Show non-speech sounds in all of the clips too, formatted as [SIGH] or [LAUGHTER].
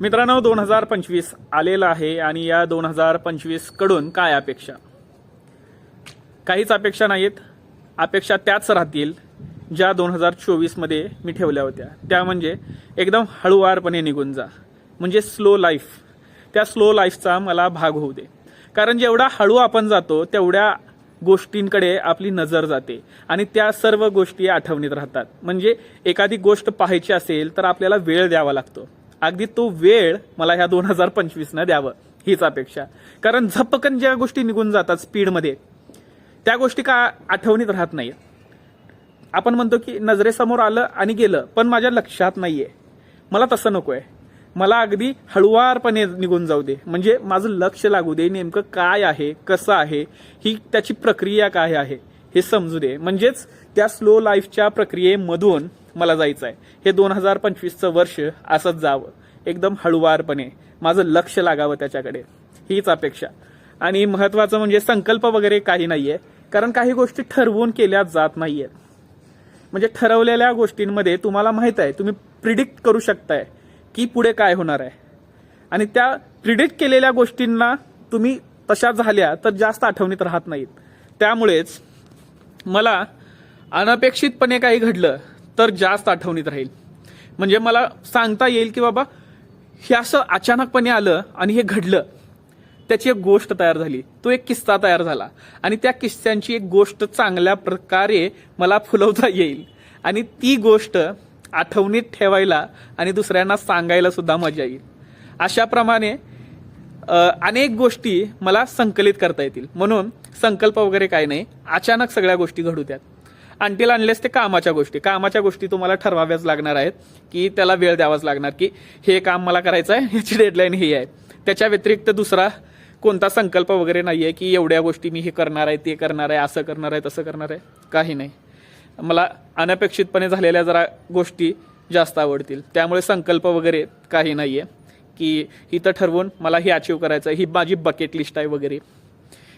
मित्रांनो दोन हजार पंचवीस आलेला आहे आणि या दोन हजार पंचवीसकडून काय अपेक्षा? काहीच अपेक्षा नाहीत. अपेक्षा त्याच राहतील ज्या दोन हजार चोवीसमध्ये मी ठेवल्या होत्या. त्या म्हणजे एकदम हळूवारपणे निघून जा. म्हणजे स्लो लाईफ त्या स्लो लाईफचा मला भाग होऊ दे. कारण जेवढा हळू आपण जातो तेवढ्या गोष्टींकडे आपली नजर जाते आणि त्या सर्व गोष्टी आठवणीत राहतात. म्हणजे एखादी गोष्ट पाहायची असेल तर आपल्याला वेळ द्यावा लागतो. अगदी तो वेळ मला ह्या दोन हजार पंचवीसनं द्यावं हीच अपेक्षा. कारण झपकन ज्या गोष्टी निघून जातात स्पीडमध्ये त्या गोष्टी का आठवणीत राहत नाही आपण म्हणतो की नजरेसमोर आलं आणि गेलं पण माझ्या लक्षात नाहीये. मला तसं नको आहे मला अगदी हळुवारपणे निघून जाऊ दे. म्हणजे माझं लक्ष लागू दे नेमकं काय आहे कसं आहे ही त्याची प्रक्रिया काय आहे हे समजू दे. म्हणजेच त्या स्लो लाईफच्या प्रक्रियेमधून मला जायचं आहे. हे दोन हजार पंचवीसचं वर्ष असंच जावं. एकदम हळुवारपणे माझं लक्ष लागावं त्याच्याकडे. हीच अपेक्षा. आणि महत्वाचं म्हणजे संकल्प वगैरे काही नाही आहे कारण काही गोष्टी ठरवून केल्या जात नाही आहेत म्हणजे ठरवलेल्या गोष्टींमध्ये तुम्हाला माहीत आहे तुम्ही प्रिडिक्ट करू शकताय की पुढे काय होणार आहे. आणि त्या प्रिडिक्ट केलेल्या गोष्टींना तुम्ही तशा झाल्या तर जास्त आठवणीत राहत नाहीत. त्यामुळेच मला अनपेक्षितपणे काही घडलं तर जास्त आठवणीत राहील. म्हणजे मला सांगता येईल की बाबा हे असं अचानकपणे आलं आणि हे घडलं. त्याची एक गोष्ट तयार झाली. तो एक किस्सा तयार झाला. आणि त्या किस्स्यांची एक गोष्ट चांगल्या प्रकारे मला फुलवता येईल. आणि ती गोष्ट आठवणीत ठेवायला आणि दुसऱ्यांना सांगायला सुद्धा मजा येईल. अशाप्रमाणे अनेक गोष्टी मला संकलित करता येतील. म्हणून संकल्प वगैरे काय नाही. अचानक सगळ्या गोष्टी घडू द्यात आणतील आणलेस ते कामाच्या गोष्टी. कामाच्या गोष्टी तुम्हाला ठरवाव्याच लागणार आहेत की त्याला वेळ द्यावाच लागणार की हे काम मला करायचं आहे [LAUGHS] ह्याची डेडलाईन ही आहे. त्याच्या व्यतिरिक्त दुसरा कोणता संकल्प वगैरे नाही आहे की एवढ्या गोष्टी मी हे करणार आहे ते करणार आहे असं करणार आहे तसं करणार आहे? काही नाही. मला अनपेक्षितपणे झालेल्या जरा गोष्टी जास्त आवडतील. त्यामुळे संकल्प वगैरे काही नाही आहे की इथं ठरवून मला हे अचीव करायचं आहे ही माझी बकेट लिस्ट आहे वगैरे.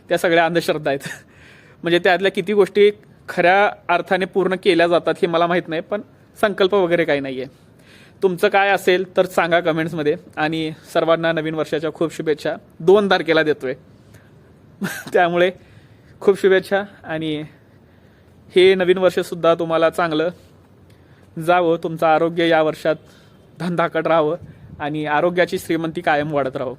त्या सगळ्या अंधश्रद्धा आहेत. [LAUGHS] म्हणजे त्यातल्या किती गोष्टी खऱ्या अर्थाने पूर्ण केल्या जातात हे मला माहीत नाही पण संकल्प वगैरे काही नाही आहे तुमचं काय असेल तर सांगा कमेंट्समध्ये. आणि सर्वांना नवीन वर्षाच्या खूप शुभेच्छा. दोन तारखेला देतोय. [LAUGHS] त्यामुळे खूप शुभेच्छा. आणि हे नवीन वर्षसुद्धा तुम्हाला चांगलं जावं. तुमचं आरोग्य या वर्षात धंदाकड राहावं. आणि आरोग्याची श्रीमंती कायम वाढत राहो